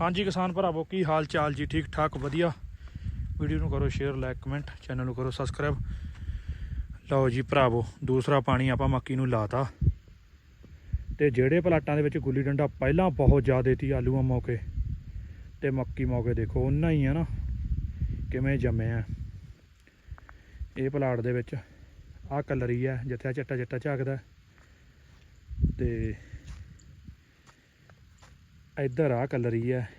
ਹਾਂਜੀ ਕਿਸਾਨ ਭਰਾਵੋ, ਕੀ ਹਾਲ ਚਾਲ ਜੀ ਠੀਕ ਠਾਕ ਵਧੀਆ। ਵੀਡੀਓ ਨੂੰ ਕਰੋ ਸ਼ੇਅਰ ਲਾਈਕ ਕਮੈਂਟ ਚੈਨਲ ਨੂੰ ਕਰੋ ਸਬਸਕ੍ਰਾਈਬ ਲਓ ਜੀ ਭਰਾਵੋ, ਦੂਸਰਾ ਪਾਣੀ ਆਪਾਂ ਮੱਕੀ ਨੂੰ ਲਾਤਾ। ਤੇ ਜਿਹੜੇ ਪਲਾਟਾਂ ਦੇ ਵਿੱਚ ਗੁੱਲੀ ਡੰਡਾ ਪਹਿਲਾਂ ਬਹੁਤ ਜ਼ਿਆਦਾ ਸੀ ਆਲੂਆਂ ਮੌਕੇ, ਤੇ ਮੱਕੀ ਮੌਕੇ ਦੇਖੋ ਉਹਨਾਂ ਹੀ ਆ ਨਾ, ਕਿਵੇਂ ਜੰਮੇ ਆ। ਇਹ ਪਲਾਟ ਦੇ ਵਿੱਚ ਆਹ ਕਲਰ ਹੀ ਆ ਜਿੱਥੇ ਆ ਚਿੱਟਾ ਚਿੱਟਾ ਝਾਕਦਾ। ਤੇ ਇੱਧਰ ਆ ਕਲਰ ਹੀ ਹੈ।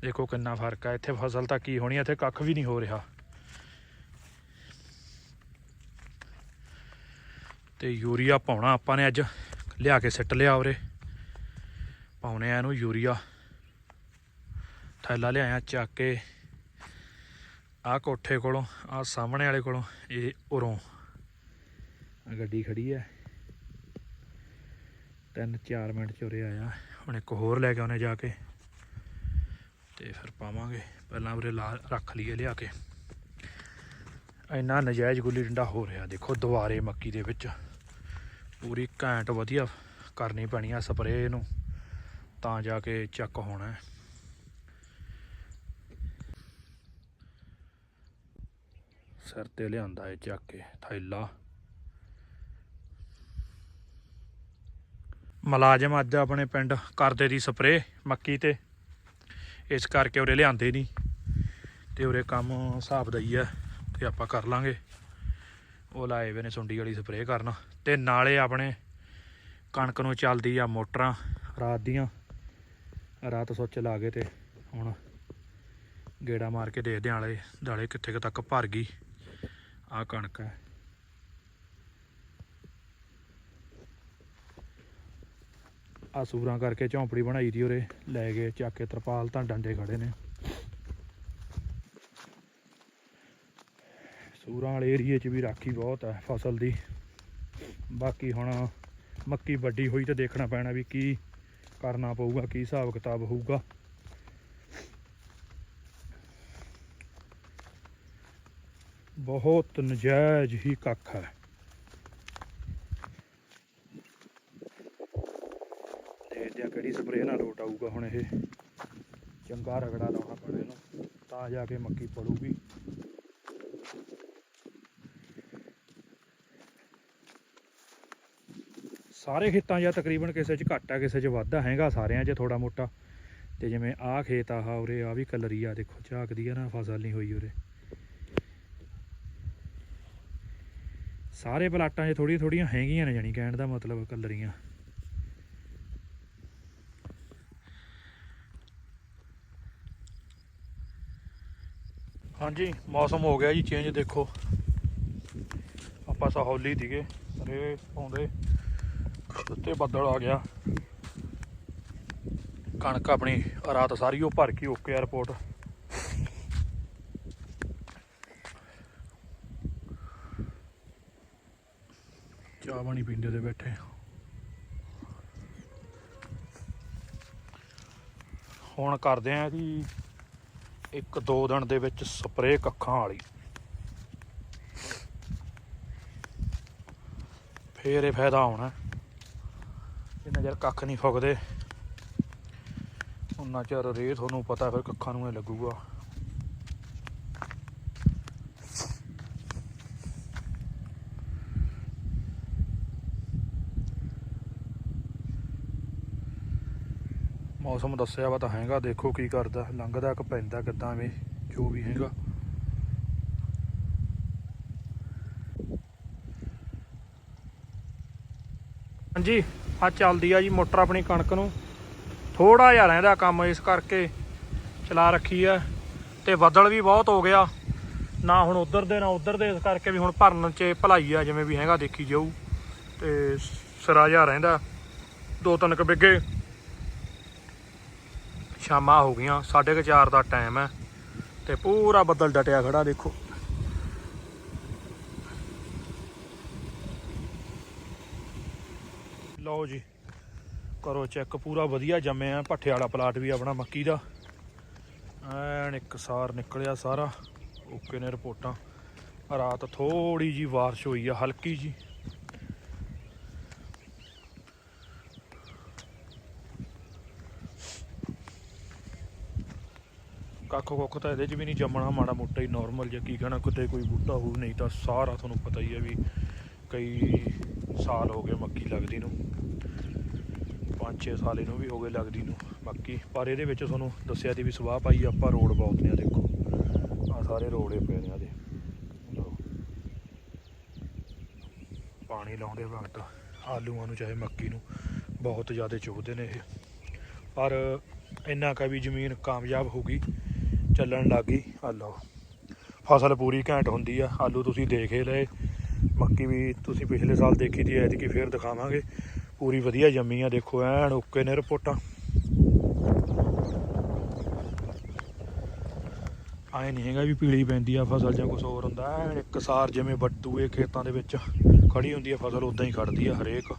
ਦੇਖੋ ਕਿੰਨਾ ਫ਼ਰਕ ਹੈ ਇੱਥੇ ਫਸਲ ਤਾਂ ਕੀ ਹੋਣੀ ਇੱਥੇ ਕੱਖ ਵੀ ਨਹੀਂ ਹੋ ਰਿਹਾ। ਤੇ ਯੂਰੀਆ ਪਾਉਣਾ ਆਪਾਂ ਨੇ ਅੱਜ, ਲਿਆ ਕੇ ਸਿੱਟ ਲਿਆ ਉਰੇ। ਪਾਉਣੇ ਆ ਇਹਨੂੰ ਯੂਰੀਆ। ਥੈਲਾ ਲਿਆਇਆ ਚੱਕ ਕੇ ਆ ਕੋਠੇ ਕੋਲੋਂ ਆ ਸਾਹਮਣੇ ਵਾਲੇ ਕੋਲੋਂ, ਇਹ ਉਰੋਂ। ਗੱਡੀ ਖੜੀ ਹੈ। ਤਿੰਨ ਚਾਰ ਮਿੰਟ ਚ ਉਰੇ ਆਇਆ। ਹੁਣ ਇੱਕ ਹੋਰ ਲੈ ਕੇ ਆਉਣੇ ਜਾ ਕੇ। ਤੇ ਫਿਰ ਪਾਵਾਂਗੇ। ਪਹਿਲਾਂ ਉਰੇ ਲਾ ਰੱਖ ਲਈਏ ਲਿਆ ਕੇ। ਇੰਨਾ ਨਜਾਇਜ਼ ਗੁੱਲੀ ਡੰਡਾ ਹੋ ਰਿਹਾ। ਦੇਖੋ ਦੁਬਾਰੇ ਮੱਕੀ ਦੇ ਵਿੱਚ। ਪੂਰੀ ਘੈਂਟ ਵਧੀਆ ਕਰਨੀ ਪੈਣੀ ਆ ਸਪਰੇਅ ਨੂੰ ਤਾਂ ਜਾ ਕੇ ਚੱਕ ਹੋਣਾ ਹੈ। ਸਿਰ ਤੇ ਲਿਆਂਦਾ ਇਹ ਚੱਕ ਕੇ। ਥੈਲਾ। ਮੁਲਾਜ਼ਮ ਅੱਜ ਆਪਣੇ ਪਿੰਡ ਕਰਦੇ ਦੀ ਸਪਰੇਅ, ਮੱਕੀ ਤੇ। ਇਸ ਕਰਕੇ ਉਰੇ ਲਿਆਂਦੇ ਨਹੀਂ ਤੇ ਉਰੇ ਕੰਮ ਹਿਸਾਬ ਦਾ ਹੀ ਆ ਤੇ ਆਪਾਂ ਕਰ ਲਾਂਗੇ। ਉਹ ਲਾਏ ਵੇ ਨੇ ਸੁੰਡੀ ਵਾਲੀ ਸਪਰੇਅ ਕਰਨ ਤੇ ਨਾਲੇ ਆਪਣੇ ਕਣਕ ਨੂੰ ਚੱਲਦੀ ਆ ਮੋਟਰਾਂ ਰਾਤ ਦੀਆਂ। ਰਾਤ ਸੁੱਚ ਲਾ ਕੇ ਤੇ ਹੁਣ ਗੇੜਾ ਮਾਰ ਕੇ ਦੇਖਦੇ ਆਂ ਦਾਲੇ ਕਿੱਥੇ ਕੁ ਤੱਕ ਭਰ ਗਈ। ਆ ਕਣਕ ਹੈ। ਆ ਸੂਰਾਂ ਕਰਕੇ ਝੌਂਪੜੀ ਬਣਾਈ ਦੀ ਉਰੇ, ਲੈ ਗਏ ਚੱਕ ਕੇ ਤਰਪਾਲ, ਤਾਂ ਡੰਡੇ ਖੜੇ ਨੇ। ਸੂਰਾਂ ਵਾਲੇ ਏਰੀਏ 'ਚ ਵੀ ਰਾਖੀ ਬਹੁਤ ਹੈ ਫਸਲ ਦੀ। ਬਾਕੀ ਹੁਣ ਮੱਕੀ ਵੱਡੀ ਹੋਈ ਤਾਂ ਦੇਖਣਾ ਪੈਣਾ ਵੀ ਕੀ ਕਰਨਾ ਪਊਗਾ, ਕੀ ਹਿਸਾਬ ਕਿਤਾਬ ਹੋਊਗਾ। ਬਹੁਤ ਨਜਾਇਜ਼ ਹੀ ਕੱਖ ਹੈ। ਦੇਖਦੇ ਆ ਕਿਹੜੀ ਸਪਰੇਅ ਨਾਲ ਲੋਟ ਆਊਗਾ ਹੁਣ ਇਹ। ਚੰਗਾ ਰਗੜਾ ਲਾਉਣਾ ਪੈਣਾ ਇਹਨੂੰ, ਤਾਂ ਜਾ ਕੇ ਮੱਕੀ ਪੜੂਗੀ। ਸਾਰੇ ਖੇਤਾਂ 'ਚ ਤਕਰੀਬਨ ਕਿਸੇ 'ਚ ਘੱਟ ਆ, ਕਿਸੇ 'ਚ ਵੱਧ ਆ, ਹੈਗਾ ਸਾਰਿਆਂ 'ਚ ਥੋੜਾ ਮੋਟਾ। ਤੇ ਜਿਵੇਂ ਆਹ ਖੇਤ ਆਹ ਉਰੇ ਆ ਵੀ ਕਲਰੀ ਆ, ਦੇਖੋ ਝਾਕਦੀ ਆ ਨਾ, ਫਸਲ ਨਹੀਂ ਹੋਈ ਉਰੇ। ਸਾਰੇ ਪਲਾਟਾਂ 'ਚ ਥੋੜੀਆਂ ਥੋੜੀਆਂ ਹੈਗੀਆਂ ਨੇ ਜਾਣੀ ਕਹਿਣ ਦਾ ਮਤਲਬ ਕਲਰੀਆਂ। ਹਾਂਜੀ, ਮੌਸਮ ਹੋ ਗਿਆ ਜੀ ਚੇਂਜ ਦੇਖੋ। ਆਪਾਂ ਸਹੌਲੀ ਦੀਗੇ ਰੇ ਪਾਉਂਦੇ ਉੱਤੇ ਬੱਦਲ ਆ ਗਿਆ। ਕਣਕ ਆਪਣੀ ਰਾਤ ਸਾਰੀ ਉਹ ਭਰ ਕੇ ਓਕੇ ਆ ਚਾਹ ਪਾਣੀ ਪੀਂਦੇ ਤੇ ਬੈਠੇ। ਹੁਣ ਕਰਦੇ ਆ ਜੀ ਇੱਕ ਦੋ ਦਿਨ ਦੇ ਵਿੱਚ ਸਪਰੇਅ ਕੱਖਾਂ ਵਾਲੀ। ਫੇਰ ਇਹ ਫਾਇਦਾ ਹੋਣਾ। ਜਿੰਨਾ ਚਿਰ ਕੱਖ ਨਹੀਂ ਫੁੱਕਦੇ। ਉਹਨਾਂ ਚਿਰ ਰੇ ਤੁਹਾਨੂੰ ਪਤਾ ਫਿਰ ਕੱਖਾਂ ਨੂੰ ਇਹ ਲੱਗੂਗਾ। ਮੌਸਮ ਦੱਸਿਆ ਵਾ ਤਾਂ ਹੈਗਾ, ਦੇਖੋ ਕੀ ਕਰਦਾ, ਲੰਘਦਾ ਕਿ ਪੈਂਦਾ ਕਿੱਦਾਂ ਐਵੇਂ ਜੋ ਵੀ ਹੈਗਾ। ਹਾਂਜੀ ਆ ਚੱਲਦੀ ਆ ਜੀ ਮੋਟਰ ਆਪਣੀ ਕਣਕ ਨੂੰ। ਥੋੜਾ ਜਿਹਾ ਰਹਿੰਦਾ ਕੰਮ ਇਸ ਕਰਕੇ, ਚਲਾ ਰੱਖੀ ਆ, ਤੇ ਬੱਦਲ ਵੀ ਬਹੁਤ ਹੋ ਗਿਆ। ਨਾ ਹੁਣ ਉਧਰ ਦੇ, ਨਾ ਉਧਰ ਦੇ, ਇਸ ਕਰਕੇ ਵੀ ਹੁਣ ਭਰਨ 'ਚ ਭਲਾਈ ਆ, ਜਿਵੇਂ ਵੀ ਹੈਗਾ ਦੇਖੀ ਜਾਊ। ਤੇ ਸਿਰਾ ਜਿਹਾ ਰਹਿੰਦਾ, ਦੋ ਤਿੰਨ ਕੁ ਬਿੱਗੇ ਸ਼ਾਮਾਂ ਹੋ ਗਈਆਂ 4:30 ਦਾ ਟਾਈਮ ਹੈ ਤੇ ਪੂਰਾ ਬੱਦਲ ਡਟਿਆ ਖੜਾ, ਦੇਖੋ। ਲਓ ਜੀ, ਕਰੋ ਚੈੱਕ ਪੂਰਾ ਵਧੀਆ ਜੰਮਿਆ ਭੱਠੇ ਵਾਲਾ ਪਲਾਟ ਵੀ ਆਪਣਾ ਮੱਕੀ ਦਾ। ਐਨ ਇੱਕਸਾਰ ਨਿਕਲਿਆ ਸਾਰਾ, ਓਕੇ ਨੇ ਰਿਪੋਰਟਾਂ। ਰਾਤ ਥੋੜੀ ਜੀ ਬਾਰਿਸ਼ ਹੋਈ ਆ, ਹਲਕੀ ਜੀ ਕੱਖ ਕੁੱਖ ਤਾਂ ਇਹਦੇ 'ਚ ਵੀ ਨਹੀਂ ਜੰਮਣਾ, ਮਾੜਾ ਮੋਟਾ ਹੀ ਨਾਰਮਲ ਜਿਹਾ ਕੀ ਕਹਿਣਾ, ਕਿਤੇ ਕੋਈ ਬੂਟਾ ਹੋ ਨਹੀਂ ਤਾਂ ਸਾਰਾ ਤੁਹਾਨੂੰ ਪਤਾ ਹੀ ਹੈ ਵੀ ਕਈ ਸਾਲ ਹੋ ਗਏ ਮੱਕੀ ਲੱਗਦੀ ਨੂੰ। 5-6 ਸਾਲ ਇਹਨੂੰ ਵੀ ਹੋ ਗਏ ਲੱਗਦੀ ਨੂੰ ਬਾਕੀ ਪਰ ਇਹਦੇ ਵਿੱਚ ਤੁਹਾਨੂੰ ਦੱਸਿਆ ਦੀ ਵੀ ਸਵਾਹ ਪਾਈ ਆਪਾਂ ਰੋਡ ਬਹੁਤ ਨੇ ਆ, ਦੇਖੋ। ਆ ਸਾਰੇ ਰੋੜੇ ਪਏ ਨੇ ਆ ਪਾਣੀ ਲਾਉਂਦੇ ਵਕਤ ਆਲੂਆਂ ਨੂੰ, ਚਾਹੇ ਮੱਕੀ ਨੂੰ, ਬਹੁਤ ਜ਼ਿਆਦਾ ਚੁਭਦੇ ਨੇ ਇਹ। ਪਰ ਇੰਨਾ ਕਾ ਵੀ ਜ਼ਮੀਨ ਕਾਮਯਾਬ ਹੋ ਗਈ। ਚੱਲਣ ਲੱਗ ਗਈ। ਆ ਲਓ। ਫਸਲ ਪੂਰੀ ਘੈਂਟ ਹੁੰਦੀ ਆ। ਆਲੂ ਤੁਸੀਂ ਦੇਖ ਹੀ ਲਏ। ਮੱਕੀ ਵੀ ਤੁਸੀਂ ਪਿਛਲੇ ਸਾਲ ਦੇਖੀ ਦੀ ਐਤਕੀ ਫੇਰ ਦਿਖਾਵਾਂਗੇ। ਪੂਰੀ ਵਧੀਆ ਜੰਮੀ ਆ। ਦੇਖੋ, ਐਨ ਓਕੇ ਨੇ ਰਿਪੋਰਟਾਂ। ਆਏ ਨਹੀਂ ਹੈਗਾ ਵੀ ਪੀਲੀ ਪੈਂਦੀ ਆ ਫਸਲ ਜਾਂ ਕੁਝ ਹੋਰ ਹੁੰਦਾ। ਐਨ ਇੱਕ ਸਾਰ ਜਿਵੇਂ ਵੱਟੂਏ ਖੇਤਾਂ ਦੇ ਵਿੱਚ ਖੜੀ ਹੁੰਦੀ ਆ, ਫਸਲ ਉਦਾਂ ਹੀ ਖੜਦੀ ਆ ਹਰੇਕ।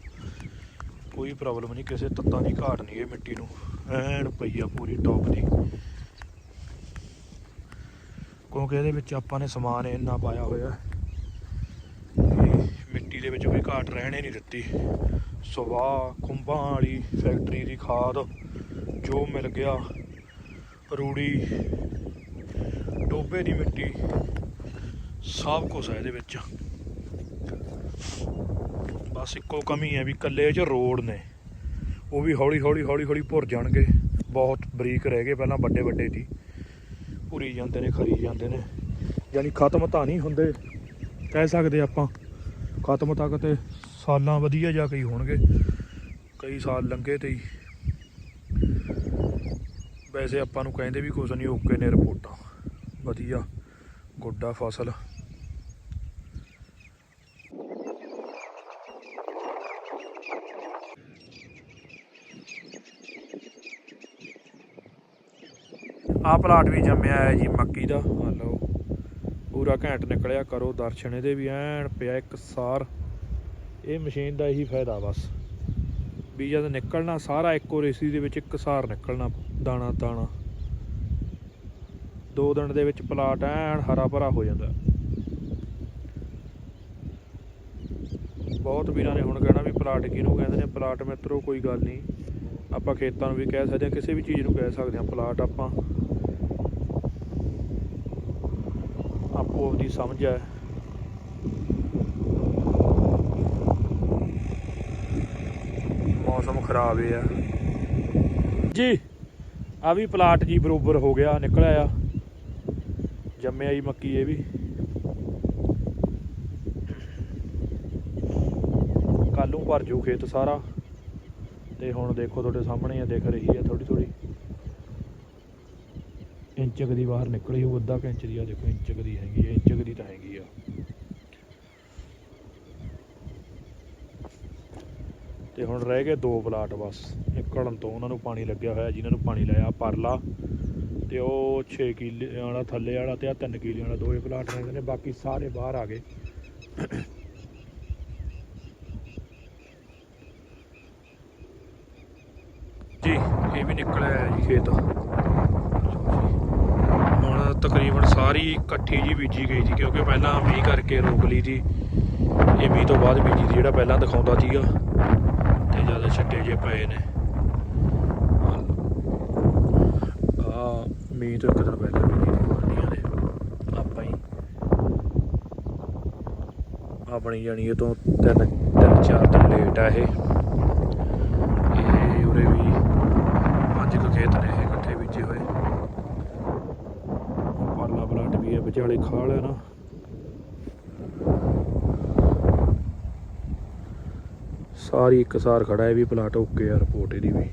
ਕੋਈ ਪ੍ਰੋਬਲਮ ਨਹੀਂ ਕਿਸੇ ਤੱਤਾਂ ਦੀ ਘਾਟ ਨਹੀਂ ਇਹ ਮਿੱਟੀ ਨੂੰ। ਐਨ ਪਈ ਆ ਪੂਰੀ ਟੌਪ ਦੀ। ਕਿਉਂਕਿ ਇਹਦੇ ਵਿੱਚ ਆਪਾਂ ਨੇ ਸਮਾਨ ਇੰਨਾ ਪਾਇਆ ਹੋਇਆ। ਵੀ ਮਿੱਟੀ ਦੇ ਵਿੱਚ ਕੋਈ ਘਾਟ ਰਹਿਣੇ ਨਹੀਂ ਦਿੱਤੀ। ਸਵਾਹ ਖੁੰਬਾਂ ਵਾਲੀ ਫੈਕਟਰੀ ਦੀ ਖਾਦ ਜੋ ਮਿਲ ਗਿਆ, ਰੂੜੀ ਟੋਬੇ ਦੀ ਮਿੱਟੀ, ਸਭ ਕੁਝ ਹੈ ਇਹਦੇ ਵਿੱਚ। ਬਸ ਇੱਕੋ ਕਮੀ ਹੈ ਵੀ ਕੱਲੇ 'ਚ ਰੋਡ ਨੇ। ਉਹ ਵੀ ਹੌਲੀ ਹੌਲੀ ਹੌਲੀ ਹੌਲੀ ਭੁਰ ਜਾਣਗੇ। ਬਹੁਤ ਬਰੀਕ ਰਹਿ ਗਏ ਪਹਿਲਾਂ ਵੱਡੇ ਵੱਡੇ ਸੀ ਭੁਰੀ ਜਾਂਦੇ ਨੇ, ਖਰੀ ਜਾਂਦੇ ਨੇ। ਯਾਨੀ ਖਤਮ ਤਾਂ ਨਹੀਂ ਹੁੰਦੇ, ਕਹਿ ਸਕਦੇ ਆਪਾਂ। ਖਤਮ ਤੱਕ ਤੇ ਸਾਲਾਂ ਵਧੀਆ ਜਾ ਕੇ ਹੀ ਹੋਣਗੇ, ਕਈ ਸਾਲ ਲੰਘੇ ਤੇ ਹੀ। ਵੈਸੇ ਆਪਾਂ ਨੂੰ ਕਹਿੰਦੇ ਵੀ ਕੁਝ ਨਹੀਂ, ਓਕੇ ਨੇ ਰਿਪੋਰਟਾਂ। ਵਧੀਆ, ਗੋਡਾ ਫਸਲ। ਆਹ ਪਲਾਟ ਵੀ ਜੰਮਿਆ ਹੈ ਜੀ ਮੱਕੀ ਦਾ। ਆ ਲਓ। ਪੂਰਾ ਘੈਂਟ ਨਿਕਲਿਆ, ਕਰੋ ਦਰਸ਼ਨ ਇਹਦੇ ਵੀ ਐਨ ਪਿਆ ਇੱਕ ਸਾਰ। ਇਹ ਮਸ਼ੀਨ ਦਾ ਇਹੀ ਫਾਇਦਾ ਬਸ। ਵੀ ਜਦ ਨਿਕਲਣਾ, ਸਾਰਾ ਇੱਕੋ ਰੇਸੀ ਦੇ ਵਿੱਚ ਇੱਕ ਸਾਰ ਨਿਕਲਣਾ, ਦਾਣਾ ਦਾਣਾ ਦੋ ਦਿਨ ਦੇ ਵਿੱਚ ਪਲਾਟ ਐਨ ਹਰਾ ਭਰਾ ਹੋ ਜਾਂਦਾ। ਬਹੁਤ ਵੀਰਾਂ ਨੇ ਹੁਣ ਕਹਿਣਾ ਵੀ ਪਲਾਟ ਕਿਹਨੂੰ ਕਹਿੰਦੇ ਨੇ, ਪਲਾਟ ਮਿੱਤਰੋ, ਕੋਈ ਗੱਲ ਨਹੀਂ। ਆਪਾਂ ਖੇਤਾਂ ਨੂੰ ਵੀ ਕਹਿ ਸਕਦੇ ਹਾਂ, ਕਿਸੇ ਵੀ ਚੀਜ਼ ਨੂੰ ਕਹਿ ਸਕਦੇ ਹਾਂ, ਪਲਾਟ ਆਪਾਂ। ਆਪੋ ਆਪਦੀ ਸਮਝ ਹੈ। ਮੌਸਮ ਖਰਾਬ ਹੈ ਜੀ ਆ ਵੀ ਪਲਾਟ ਜੀ ਬਰੋਬਰ ਹੋ ਗਿਆ, ਨਿਕਲਿਆ ਆ। ਜੰਮਿਆ ਹੀ ਮੱਕੀ ਇਹ ਵੀ। ਕੱਲ ਨੂੰ ਭਰ ਜੂ ਖੇਤ ਸਾਰਾ। ਤੇ ਹੁਣ ਦੇਖੋ ਤੁਹਾਡੇ ਸਾਹਮਣੇ ਆ, ਦਿਖ ਰਹੀ ਹੈ ਥੋੜੀ ਥੋੜੀ ਇੰਚਕ ਦੀ ਬਾਹਰ ਨਿਕਲੀ ਉਹ ਅੱਧਾ ਕੁ ਇੰਚ ਦੀ ਆ, ਦੇਖੋ ਇੰਚਕ ਦੀ ਹੈਗੀ ਆ ਇੰਚਕ ਦੀ ਤਾਂ ਹੈਗੀ ਆ। ਤੇ ਹੁਣ ਰਹਿ ਗਏ ਦੋ ਪਲਾਟ ਬਸ ਨਿਕਲਣ ਤੋਂ ਉਹਨਾਂ ਨੂੰ ਪਾਣੀ ਲੱਗਿਆ ਹੋਇਆ ਜਿਨ੍ਹਾਂ ਨੂੰ ਪਾਣੀ ਲਾਇਆ ਪਰਲਾ, ਤੇ ਉਹ 6 ਕਿੱਲੇ ਵਾਲਾ, ਥੱਲੇ ਵਾਲਾ ਤੇ ਆ 3 ਕਿੱਲੇ ਵਾਲਾ ਦੋਏ ਪਲਾਟ ਰਹਿੰਦੇ ਨੇ, ਬਾਕੀ ਸਾਰੇ ਬਾਹਰ ਆ ਗਏ। ਜੀ, ਇਹ ਵੀ ਨਿਕਲਿਆ ਜੀ ਖੇਤ ਹੁਣ ਤਕਰੀਬਨ ਸਾਰੀ ਇਕੱਠੀ ਜੀ ਬੀਜੀ ਗਈ ਸੀ ਕਿਉਂਕਿ ਪਹਿਲਾਂ ਮੀਂਹ ਕਰਕੇ ਰੋਕ ਲਈ ਸੀ ਇਹ ਮੀਂਹ ਤੋਂ ਬਾਅਦ ਬੀਜੀ ਜਿਹੜਾ ਪਹਿਲਾਂ ਦਿਖਾਉਂਦਾ ਸੀਗਾ, ਤੇ ਜ਼ਿਆਦਾ ਛੱਟੇ ਜੇ ਪਏ ਨੇ। ਆ ਮੀਂਹ ਤੋਂ ਇੱਕ ਦਿਨ ਪਹਿਲਾਂ ਬੀਜੀ ਸੀ ਮੰਡੀਆਂ ਦੇ। ਆਪਾਂ ਹੀ। ਆਪਣੀ ਜਾਣੀ ਇਹ ਤੋਂ ਤਿੰਨ ਤਿੰਨ, ਚਾਰ ਦਿਨ ਲੇਟ ਆ ਇਹ ਉਰੇ ਵੀ ਪੰਜ ਕੁ ਖੇਤ ਨੇ ਇਹ ਇਕੱਠੇ ਬੀਜੇ ਹੋਏ ਪਰਲਾ ਪਲਾਟ ਖਾਲ ਹੈ ਨਾ। ਸਾਰੀ ਇੱਕ ਖੜਾ ਹੈ ਵੀ ਪਲਾਟ ਓਕੇ ਆ, ਰਿਪੋਰਟ ਇਹਦੀ ਵੀ।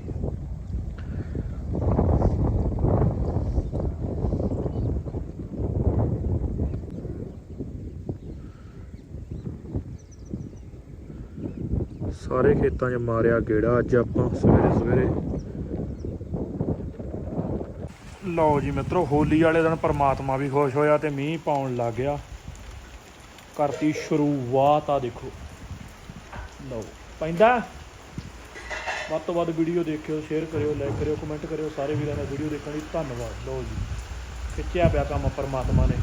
ਸਾਰੇ ਖੇਤਾਂ 'ਚ ਮਾਰਿਆ ਗੇੜਾ ਅੱਜ ਆਪਾਂ ਸਵੇਰੇ ਸਵੇਰੇ ਲਓ ਜੀ ਮਿੱਤਰੋ, ਹੋਲੀ ਵਾਲੇ ਦਿਨ ਪਰਮਾਤਮਾ ਵੀ ਖੁਸ਼ ਹੋਇਆ ਤੇ ਮੀਂਹ ਪਾਉਣ ਲੱਗ ਗਿਆ। ਕਰਤੀ ਸ਼ੁਰੂਆਤ ਆ ਦੇਖੋ। ਲਓ, ਪੈਂਦਾ? ਵੱਧ ਤੋਂ ਵੱਧ ਵੀਡੀਓ ਦੇਖਿਓ ਸ਼ੇਅਰ ਕਰਿਓ ਲਾਈਕ ਕਰਿਓ ਕਮੈਂਟ ਕਰਿਓ। ਸਾਰੇ ਵੀਰਾਂ ਦਾ ਵੀਡੀਓ ਦੇਖਣ ਲਈ ਧੰਨਵਾਦ। ਲਓ ਜੀ, ਖਿੱਚਿਆ ਪਿਆ ਕੰਮ ਪਰਮਾਤਮਾ ਨੇ।